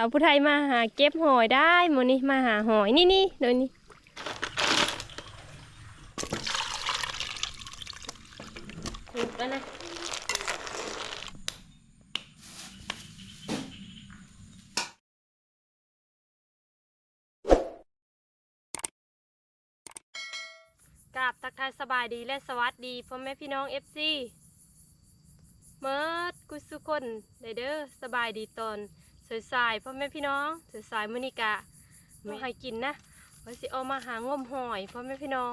าวผู้ไทยมาหาเก็บหอยได้หมนี่มาหาหอยนี่นี่เดี๋ยนี้ถูกแล้วนะกราบทักทายสบายดีและสวัสดีพ่อแม่พี่น้องเอฟซีเมิร์ดกุสุคนเดเด้อสบายดีตอน สายๆพ่อแม่พี่น้องสายๆมื้อนี้กะมาให้กินนะว่าสิเอามาหางมหอยพ่อแม่พี่น้อง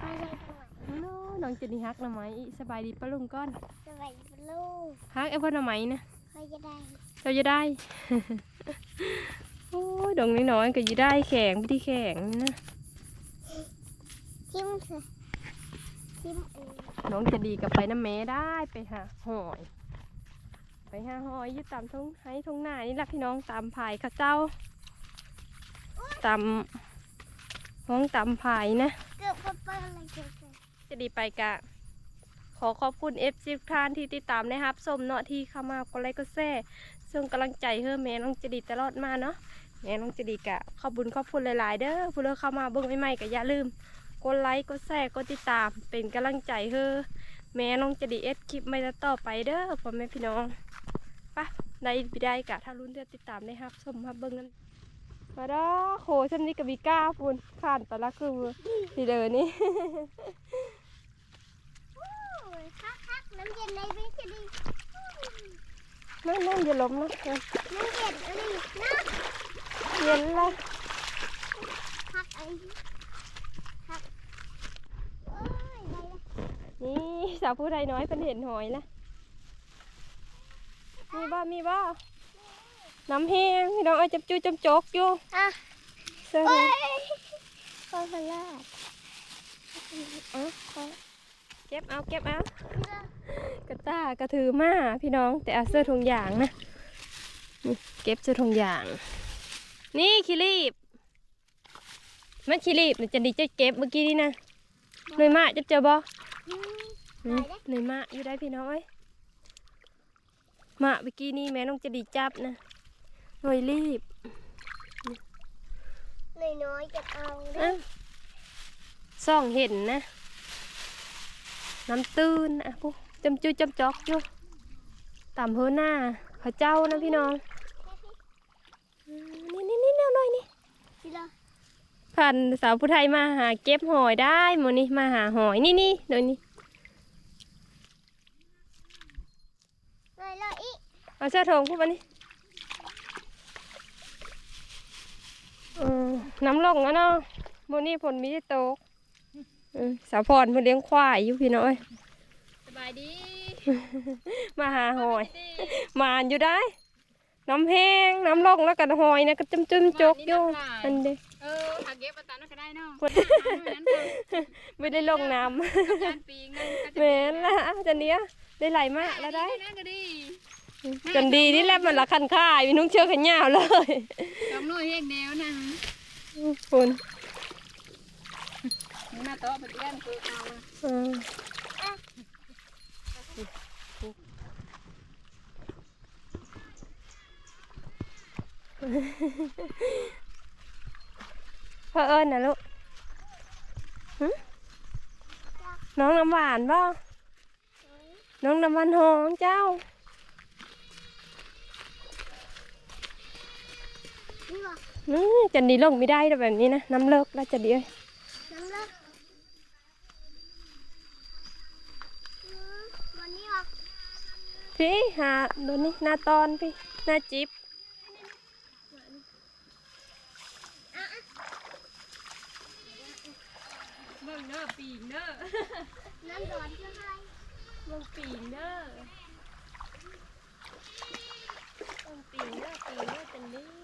ไม่ใช่ตัวน้อน้องจะดีฮักหน่อไม้อีสบายดีปะลุงก้อนสวัสดีลูกฮักไอ้พ่อหน่อไม้นะเขาจะได้เราจะได้โอ้ยดองน้อยๆก็จะได้แข็งพี่ที่แข็งนะทิมเถอะทิมเองน้องจะดีกับไปน้ำแม่ได้ไปหาหอย ไปหาหอยอยู่ตามทุ่งให้ทุ่งนานี่แหละพี่น้องตามภายข้าเจ้าตามห้องตามภายนะจะดีไปกะ ขอขอบคุณเอฟซีท่านที่ติดตามนะครับสมเนาะที่เข้ามากดไลค์กดแชร์ส่งกำลังใจเฮ้อแม่น้องจะดีตลอดมาเนาะแม่น้องจะดีกะขอบคุญขอบคุณหลายๆ เด้อผู้เลือกเข้ามาเบิ่งใหม่ๆก็อย่าลืมกดไลค์กดแชร์กดติดตามเป็นกำลังใจเฮ้อแม่น้องจะดีเอสคลิปไม่ต่อไปเด้อพ่อแม่พี่น้อง ปะได้ไปได้กะถ้ารุ่นเดือติดตามได้ครับชมครับเบิ่งกันมาด้อโหฉันนี่กับบีก้าปุ่นผ่านไปละคือทีเดินนี่โอ้ยคักคักน้ำเย็นในวิจะดีนั่นนั่นอย่าล้มนะน้ำเย็นอันนี้นะเย็นละคักไอ้คักโอ้ยได้แล้วนี่สาวผู้ไทยน้อยเป็นเห็นหอยละ มีบ่มีบ่น้ำแห้งพี่น้องเอาจับจูจำจกอยู่อะเสื้อโอ้นี่ยพอพลาดเอาเอาเก็บเอาเก็บเอานี่ละกระต้ากระถือมาพี่น้อง แต่เอาเสื้อทงยางนะนี่เก็บเสื้อทงยาง นี่คิรีบมันคิรีบมันจะดีจะเก็บเมื่อกี้นี่นะหน่วยมาจะเจอบ่อืมอืมหน่วยมาอยู่ได้พี่น้องเอ้ย มาเมื่อกี้นี่แม่น้องจะดีจับนะหน่วยรีบน้อยๆจะเอาเด้อะส่องเห็นนะ น้ำตื้นอะพวกจำจุจำจอกอยู่ต่ำเฮอหน้าเขาเจ้านะพี่น้องอืมนี่นี่นี่แนวหน่อยนี่นี่ละผ่านสาวผู้ไทยมาหาเก็บหอยได้หมดนี่มาหาหอยนี่นี่เดี๋ยวนี้ เลยเลยอี เอาเสื้อทงพวกมันนี่เออน้ำลงแล้วเนาะหมดนี่ฝนมีที่ตกเออสาวพรเพิ่นเลี้ยงควายอยู่พี่น้อย สบายดี มาหาหอย มาอยู่ได้ น้ำแห้งน้ำลงแล้วกันหอยนะก็จุ่มจุ่มๆจกอยู่อันเด้เออหาเก็บมาตันก็ได้เนาะพูดไม่ได้ลงน้จานปีเงินก็ำแม่นละจันเนี้ยได้ไหลมากแล้วได้นั่น ก็ดีจันดีนี่แหละมันละคันค่ายมีนุ่งเชือกขนยาวเลยกำนุ่ยเฮกแนวนะคุณหน้าโต๊ะปฏิบัติคือเอาเออพ่อเอิญนะลูกหึน้องน้ำหวานบ่น้องน้ำมันหองเจ้า นี่วะอืมจันดีลงไม่ได้แล้วแบบนี้นะ น้ำเลิกแล้วจันดีเอ้ยน้ำเลิกอืมวันนี้วะพี่หาโดนนี่หน้าตอนพี่หน้าจิ๊บเบิ่งเด้อปีงเด้อน้ำร้อนคืออะไรเบิ่งปีงเด้อเบิ่งปีงเด้อปีงเด้อจันดี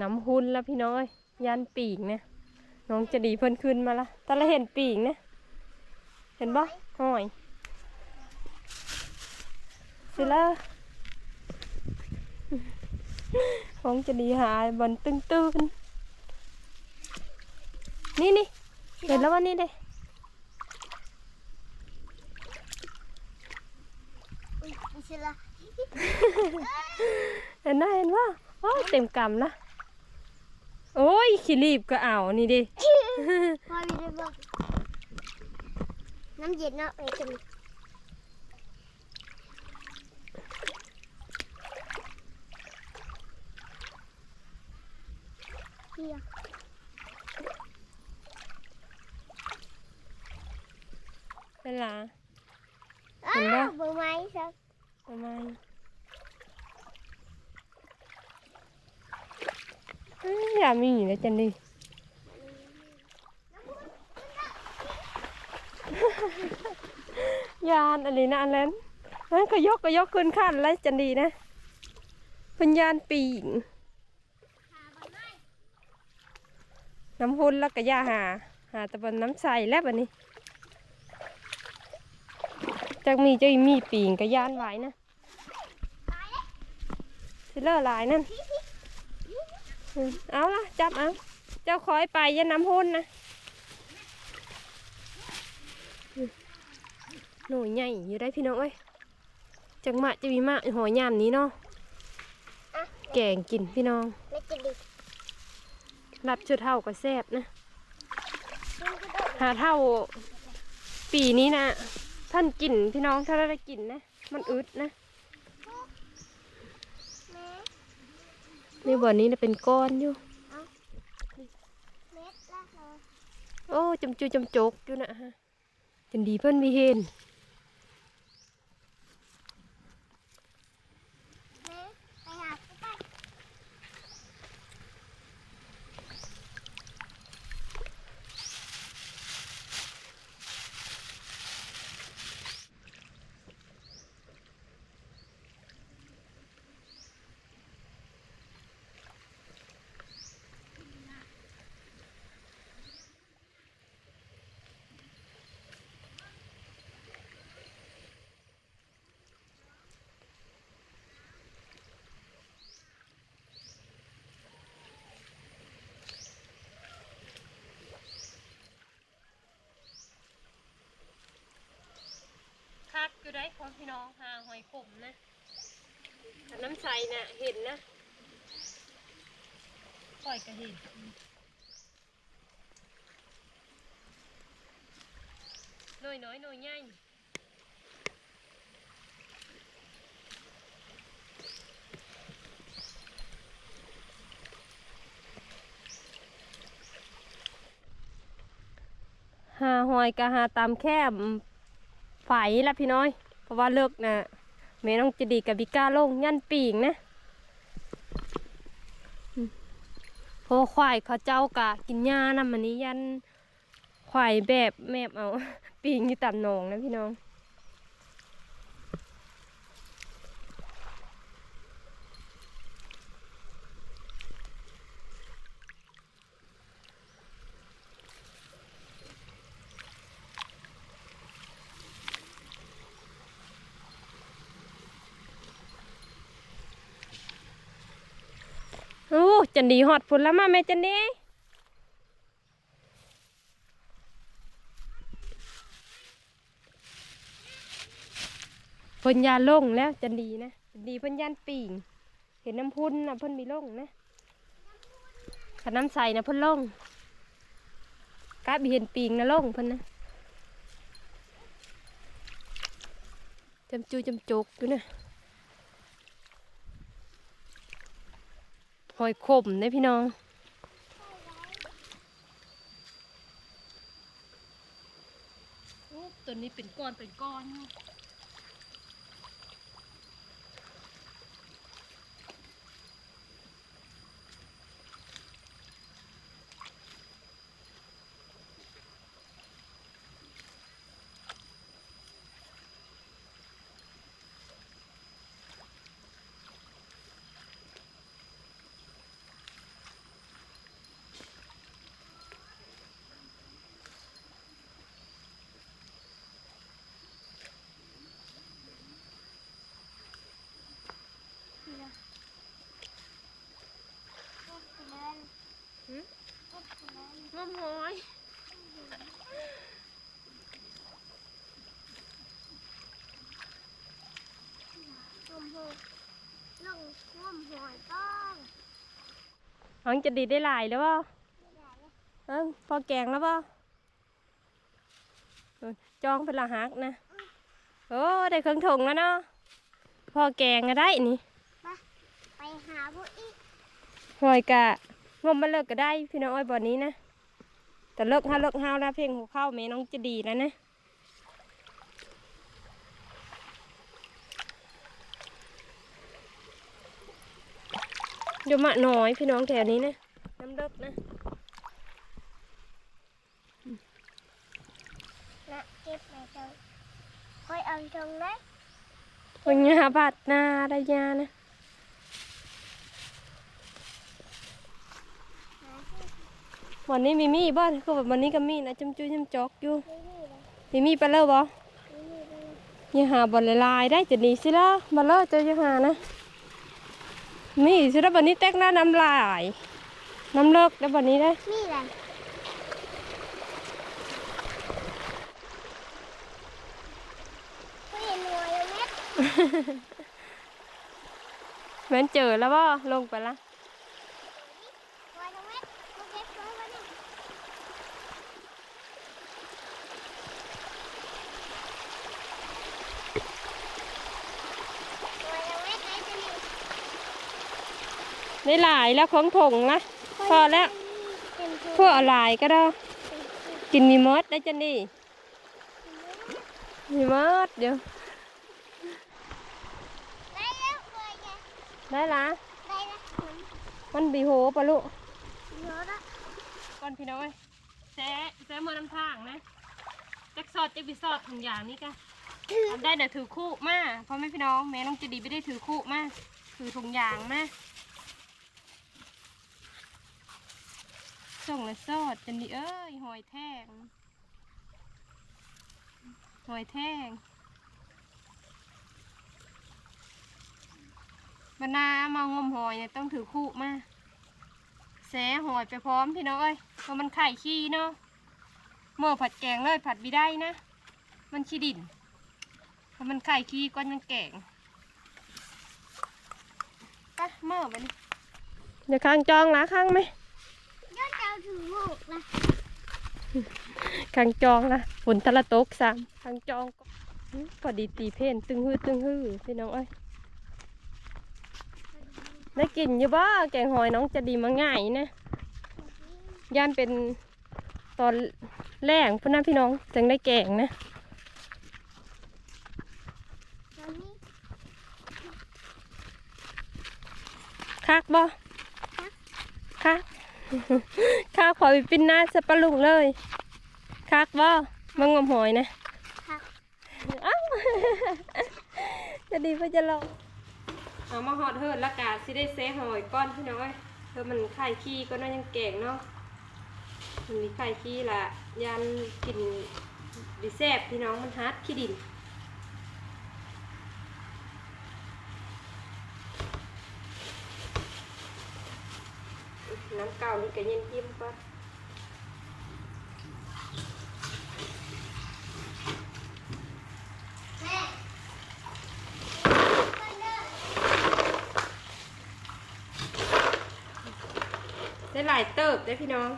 น้ำหุ่นแล้วพี่น้อยยันปีกเนี่ยน้องจะดีเพิ่นขึ้นมาละตอนเราเห็นปีกเนี่ยเห็นบ่ห้อยสิละน้องจะดีหายบนตึ้งๆนี่นี่เห็นแล้ววันนี้เลย ยเต็มกำนะ โอ้ยขี้รีบก็เอานี่ดิพ่อมีได้บอกน้ำเย็นเนาะไอ้กันเฮียเป็นหลาอ้าเห็นปะวเบอร์ไม้สักทำไม อย่ามีอยู่นะจันดิยานอะไรนะอันนั้นนั่นก็ยกก็ยกขึ้นขั้นแล้วจันดีนะเพันยานปีงน้ำหุ่นแล้วก็ย่าหา หาตะบนน้ำใสแล้วบันนี้จากมีเจะมีปีงก็ย่านไว้นะสิเลอร์ลายนั่น เอาละจับเอาเจ้าคอยไปอย่าน้ำหุ่นนะอืมหน่อยใหญ่อยู่ได้พี่น้องเอ้ยจังมะจะมีมะหอยยามนี้เนาะอะแกงกินพี่น้องแล้วจะดีรับชุดเท่าก็แซ่บนะมันก็ได้หาเท่าปีนี้นะท่านกินพี่น้องถ้าได้กินนะ มันอึดนะ แม่ ในบ่อนี้นะเป็นก้อนอยู่เม็ดละเราโอ้จำจูจำจกอยู่นะฮะจนดีเพิ่นมีเห็น ได้ของพี่น้องหาหอยขมนะน้ำใสน่ะเห็นนะปล่อยก็เห็นหน่อยน้อยหน่อยใหญ่หาหอยก็หาตามแคบไฝละพี่น้อย เพราะว่าเลิกนะแม่น้องจะดีกับบิก้าลงยันปีงนะพราะว่าควายเขาเจ้ากะกินหญ้านะมันนี้ยันควายแบบแมบเอา ปีงอยู่ตามหนองนะพี่น้อง โอ้ จันดีฮอดพ่นแล้วมาแม่จันดีพิ่นยาลงแล้วจันดีนะจันดีพิ่นยานปีงเห็นน้ำพุ่นนะพ่นมีลงนะขันน้ำใสนะพ่นลงกะบีเห็นปีงนะลงพ่นนะจำจูจำจกอยู่นะ หอยขมได้พี่น้อง ตัวนี้เป็นก้อนเป็นก้อน มหอยงมหอยลงงมหอยต้องน้องจะดีได้หลายแล้วบ่ไม่ได้เลยเอิ้งพอแกงแล้วบ่เอิ้นจองเป็นละหักนะ โอ้ได้เครื่องถงแล้วเนาะพอแกงก็ได้นี่ไปหาพวกอีกหอยกะงมมาเลิกก็ได้พี่น้องอ้อยบ่อนี้นะ แต่เลิกห้าเลิกห้าวแล้วเพลงหัวเข้าแม่น้องจะดีแล้วนะเดี๋ยวมะน้อยพี่น้องแถวนี้นะน้ำเลิกนะนะเก็บไปเถอะค่อยเอาตรงนั้นวันยาบาดนาได้ยานะ หาที่ วันนี้มีมีบ้านคือแบบวันนี้ก็มีนะจำจุ้ยจำจอกอยู่ไม่มีเลยมีมีไปเลิกบ่ไม่มีเลยอย่าหาบอลลายๆได้จะดีสิละมาเลิกเจออย่าหานะมีสิละวันนี้แตกหน้าน้ำลายน้ำเลิกแล้ววันนี้ได้นี่แหละผู้เห็นหน่วยเม็ดเหมือนเจอแล้วบ่ลงไปละ หน่วยเม็ดมาเก็บตัวไว้นี่หน่วยเม็ดไหนจะมี ได้หลายแล้วของถงนะพอแล้วเป็นพวกเอาหลายก็ได้กินมีมดได้จันดีมีมดเดี๋ยวได้แล้วเคยไงได้ละได้แล้วมันบีโหปะลูกเยอะละก่อนพี่น้อยแซะแซะมือน้ำทางนะจักซอดจักบิซอดถุงอย่างนี้กันทำได้เดี๋ยวถือคู่มาเพราะไม่พี่น้องแม่น้องจะดีไม่ได้ถือคู่มาถือถุงยางมา ส่งและซอดจันดีเอ้ยหอยแท่งหอยแท่งบรรณามางมหอยเนี่ยต้องถือคู่มาแสหอยไปพร้อมพี่น้องเอ้ยเพราะมันไข่ขี้เนาะเมื่อผัดแกงเลยผัดไม่ได้นะ มันขี้ดินเพราะมันไข่ขี้ก้อนยังแก่งปะเมื่อไปนี่เดี๋ยวข้างจองละข้างไหม ถือหกละข้างจองนะฝนทะละตกสามข้างจองก็อื้อพอดีตีเพนตึงฮือตึงฮือพี่น้องเอ้ยได้กินอยู่บ้าแกงหอยน้องจะดีมาง่ายนะย่านเป็นตอนแรกพุ่นนะพี่น้องจึงได้แกงนะตอนนี้คักบ่คัก คักพอไปปิ้นหน้าสะปะลุงเลยคักบ่มางมหอยนะค่ะอ้าวจะดีเพื่อจะลองเอามาหอดเฮิร์ดละกาสิได้เซหอยก้อนพี่น้อยเธอมันไข่ขี้ก็น่ายังแก่งเนาะมันมีไข่ขี้ละยันกินดีแซบพี่น้องมันฮัดขี้ดิน เก่านี่ก็เย็นยิ้มปะได้หลายเติบได้พี่น้อง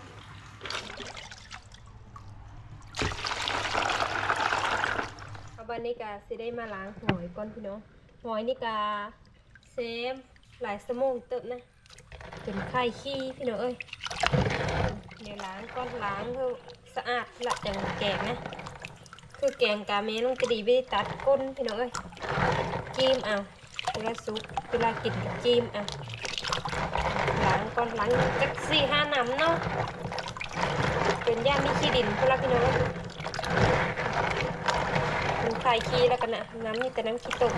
เอาบันนี้กาสิได้มาล้างหอยก่อนพี่น้องหอยนี่กาเซฟหลายสมองเติบนะ เป็นไข่ขี้พี่น้องเอ้ยเดี๋ยวล้างก้อนล้างเพื่อสะอาดละจังแกงนะ คือแกงกาเมลงจะดีไม่ได้ตัดก้นพี่น้องเอ้ยจิ้มเอาเวลาซุปเวลากินก็จิ้มเอาล้างก่อนล้างจักสี่ห้าน้ำเนาะเป็นย่ามีขี้ดินพวกเราพี่น้องมันคลายขี้แล้วกันนะน้ำนี่แต่น้ำขี้ตก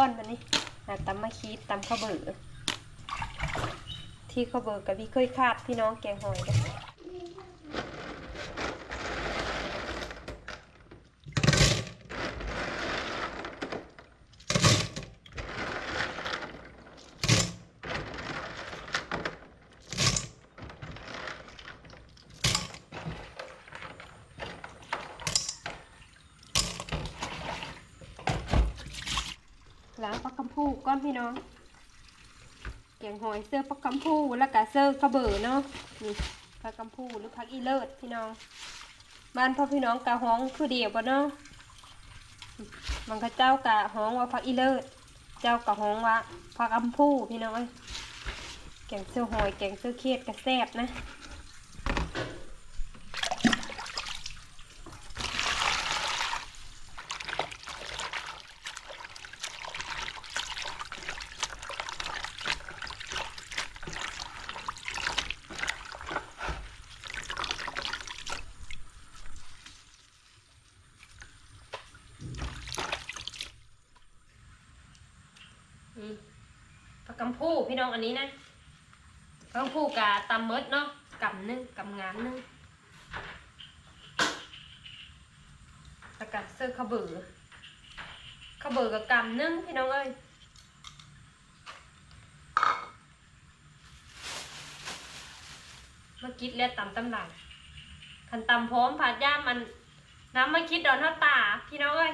ก้อนมานนี่หาตำมะขีดตำข้าวเบอร์ที่ข้าวเบอร์กับพี่เคยคาดพี่น้องแกงหอยกันล้างปลากำพูก้อ น้องแกงหอยเสื้อปลากำพูแล้วก็เสื้อข้าวเบอร์เนาะนี่ปลากำพูหรือผักอีเลิศพี่น้องบ้านพ่อพี่น้องกะฮ้องคือเดียวปะเนาะมันก็เจ้ากะฮ้องว่าผักอีเลิศเจ้ากะฮ้องว่าผักกำพูพี่น้องแกงเสื้อหอยแกงเสื้อเคียดกระแซบนะ นี่ปลากำพูพี่น้ อันนี้นะปลากำพูกะตำมดเนาะกำหนึงกำงานหนึงแล้วก็เสื้อขบือขบือกับกำหนึงพี่น้องเอ้ยเมื่อกี้เรียกตำตำหลังคันตำพร้อมผัดย่ามมันน้ำมาคิดดอนเท่าตาพี่น้องเอ้ย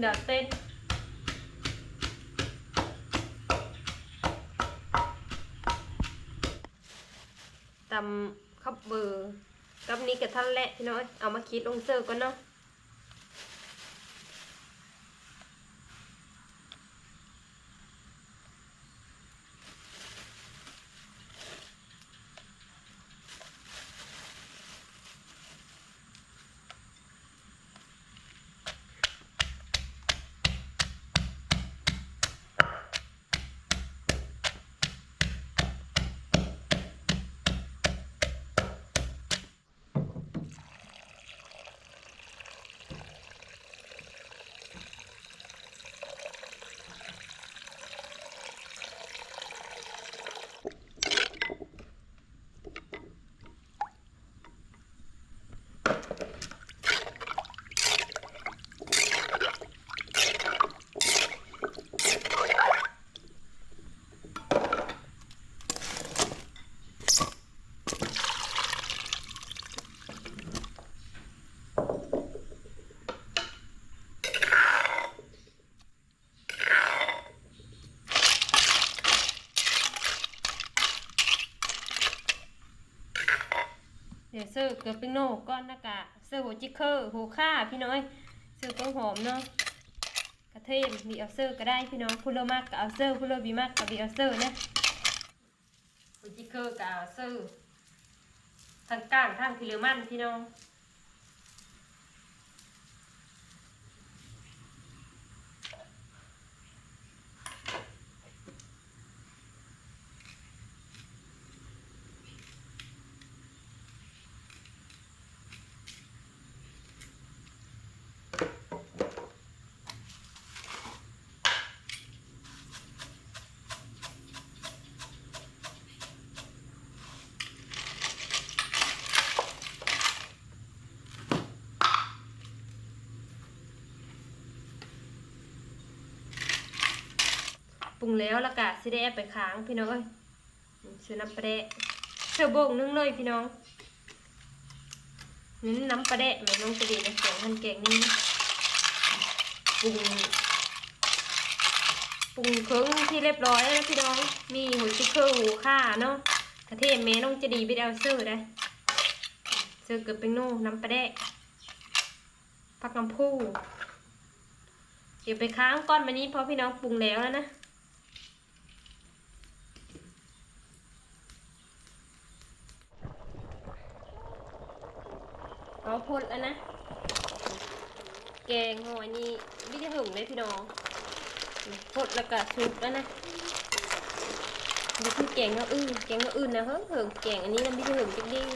เดี๋ยวเต้นตำข้าวเบอร์กับนี้กับท่านแหละพี่น้อยเอามาคิดลงเซอร์ก่อนเนาะ ซอร์เกลือปิ้งโน่ก้อนนะกะเซอร์หัวจิกเกอร์หัวข้าพี่น้อยเซอร์ต้นหอมเนาะกระเทียมบีเอาเซอร์ก็ได้พี่น้องพูโลมากกับเอาเซอร์พูดเลบีมากกับบีเอาเซอร์เนี่ยหัวจิกเกอร์กับเอาเซอร์ทางก้างทางพิเลมันพี่น้อง แล้วแล้วก็สิได้เอาไปค้างพี่น้องเอ้ยซื้อน้ำปลาแดะเสือโบกนึงเลยพี่น้องนี่น้ำปลาแดะแม่น้องจะดีนะแกงทันแกงนี่นะปรุงปรุงเครื่องที่เรียบร้อยแล้วพี่น้อง มีหัวชิคเกอร์หูข่าเนาะกระเทียมแม่น้องจะดีไปเอาเสื้อได้เสื้อเกือบเป็นโน่น้ำปลาแดะผักน้ำพูเดี๋ยวไปค้างก้อนมานี้เพราะพี่น้องปรุงแล้วแล้วนะ เอาพดแล้วนะ แกงหอยนี่ไม่ได้หึงเลยพี่น้องพดแล้วก็ชุบแล้วนะนี่คือแกงเงาอื่นแกงเงาอื่นนะเฮ้ยหึงแกงอันนี้มันไม่ได้หึงจริง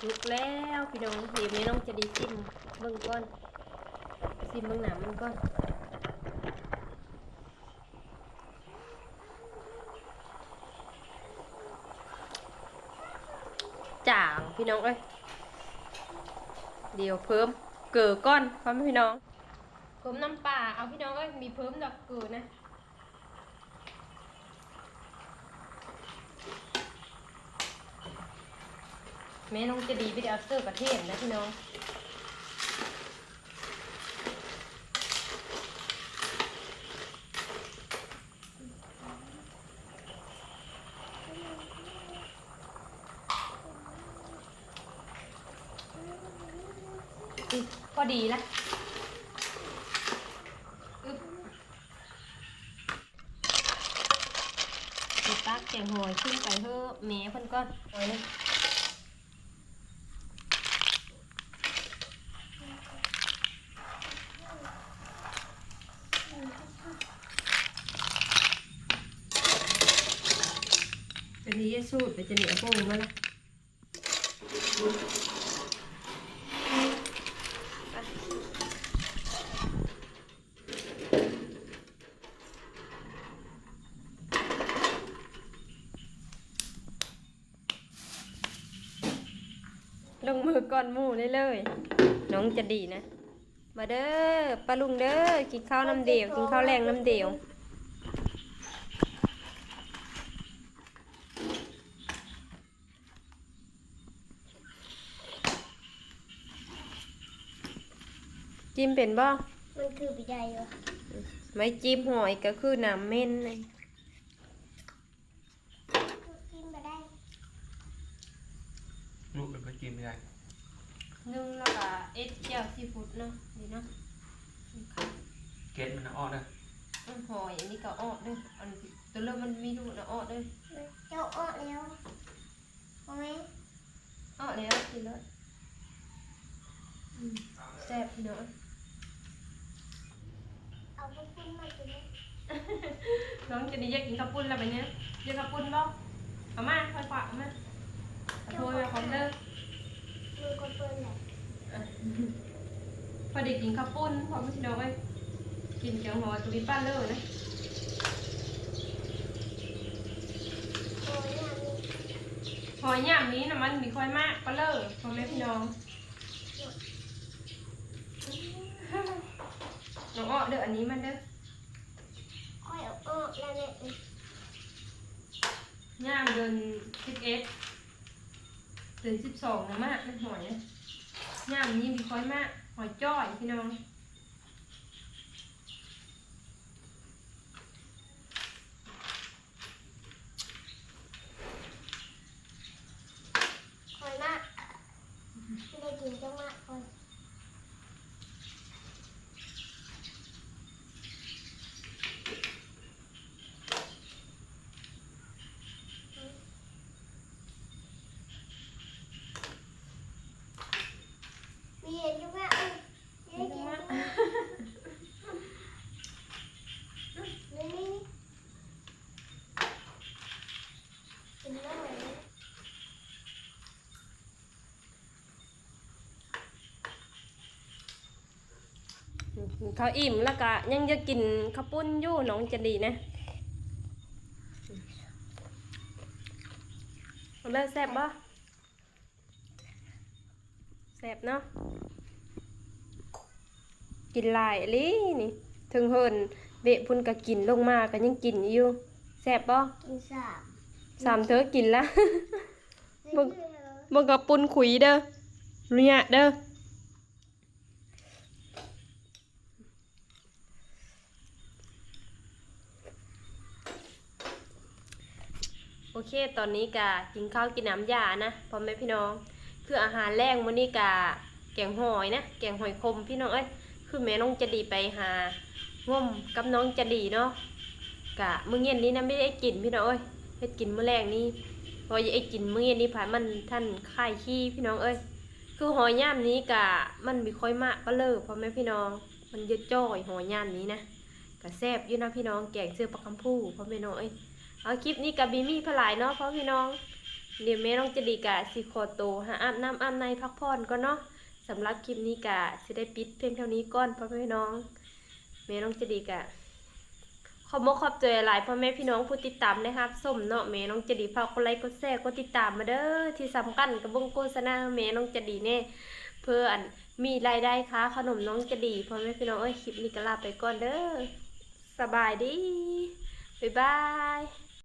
สุกแล้วพี่น้องเดี๋ยวนี้น้องจะดีซิมเบิ่งก่อนซิมเบิ่งหนามมันก่อนจางพี่น้องเอ้ย เดี๋ยวเพิ่มเกลือก้อนพร้อมไหมพี่น้องเพิ่มน้ำปลาเอาพี่น้องก็มีเพิ่มดอกเกลือนะแม่น้องจะดีไปเดี๋ยวเอาเสื้อกระเทศนะพี่น้อง ดีละอึ๊บมีตักแกงหอยขึ้นไปเพื่อแม่เพิ่นก่อนเอาเลยจะนี้สูตรไปจะเหนียวโป้งมาละ งมือก่อนหมูได้เลยน้องจะดีนะ มาเด้อปลาลุงเด้อกินข้าวน้ำเดียวกินข้าวแรงน้ำเดียวจิ้มเป็นบ่มันคือปีใหญ่เหรอไม่จิ้มหอยก็คือน้ำเม่นเลย กินมาได้ ลูกเป็นก็กินไม่ได้ นึ่งแล้วก็เอ็ดเจียวซีฟู้ดเนาะดีเนาะ เก็ตมันอ้อนะ อืมห อยอันนี้ก็อ้อเด้ออันตัวเริ่มมันมีดูนะอ้อเด้อเจ้าอ้อแล้วเอาไหมอ้อแล้วกินเลยอืมแซ่บพี่น้องเอาไปกินมากินเลยน้องจะดีอยากกินข้าวปุ้นแล้วแบบเนี้ยอยากข้าวปุ้นบ่เอามาค่อยฝากเอามาเอาโทรมาพร้อมเด้อมือคนเปิดแหละพอดีกินข้าวปุ้นพร้อมพี่น้องเอ้ยกินแกงหอยกับพี่ป้านเลยนะ โอ้ยเนี่ยมี หอยย่ามนี้นะมันมีค่อยมากก็เลิกพ่อแม่พี่น้องน้องอ้อเด้ออันนี้มันเด้อค่อยเอาอ้อแล้วเนี่ยย่างเดือนสิบเอ็ดเดือนสิบสองนะมากนหอยนะย่างนี้มีค่อยมากหอยจ้อยพี่น้อง คอยมากไม่ได้กินจังมากคอย มีเห็นจังมากเอ้ยไม่ได้กินจังมากนี่นี่นี่กินได้ไหม เขาอิ่มแล้วก็ยังจะกินข้าวปุ้นอยู่น้องจะดีนะเอาเลยแซ่บบ่แซ่บเนาะกินหลายลีนี่ ถึงเฮินเบะพุ่นก็กินลงมาก็ยังกินอยู่แซ่บบ่กินสามสามเธอกินละมึงมึงกับปุนขุยเด้อเนี่ยเด้อ โอเคตอนนี้กะกินข้าวกินน้ำยานะพ่อแม่พี่น้อง คืออาหารแรกมื้อนี้กะแกงหอยนะแกงหอยคมพี่น้องเอ้ยคือแม่น้องจะดีไปหาง่มกับน้องจะดีเนาะกะมื้อเย็นนี้นะไม่ได้กินพี่น้องเอ้ยเฮ็ดกินมื้อแรกนี้พอจะไอ้กินมื้อเย็นนี้ผ่ายมันท่านคายขี้พี่น้องเอ้ยคือหอยย่ามนี้กะมันมีค่อยมากก็เลิกพ่อแม่พี่น้อง มันเยอะจ้อยหอยย่ามนี้นะกะแซ่บอยู่นะพี่น้องแกงเสื้อปลาคำพูพ่อแม่น้องเอ้ย เอาคลิปนี้กับบีมี่พลายเนาะพ่อพี่น้อง เดี๋ยวแม่น้องจะดีกะสิขอโตหาอาบน้ำอาบในพักผ่อนก่อนเนาะสำหรับคลิปนี้กะสิได้ปิดเพียงเท่านี้ก่อนพ่อพี่น้องแม่น้องจะดีกะขอบมกขอบใจหลายพ่อแม่พี่น้องผู้ติดตามนะครับส้มเนาะแม่น้องจะดีฝากดไลค์กดแชร์กดติดตามมาเด้อที่สำคัญกับวงโฆษณาแม่น้องจะดีแน่เพื่ออันมีรายได้ค้าขนมน้องจะดีพ่อแม่พี่น้องเอ้ยคลิปนี้ก็ลาไปก่อนเด้อสบายดีบ๊ายบาย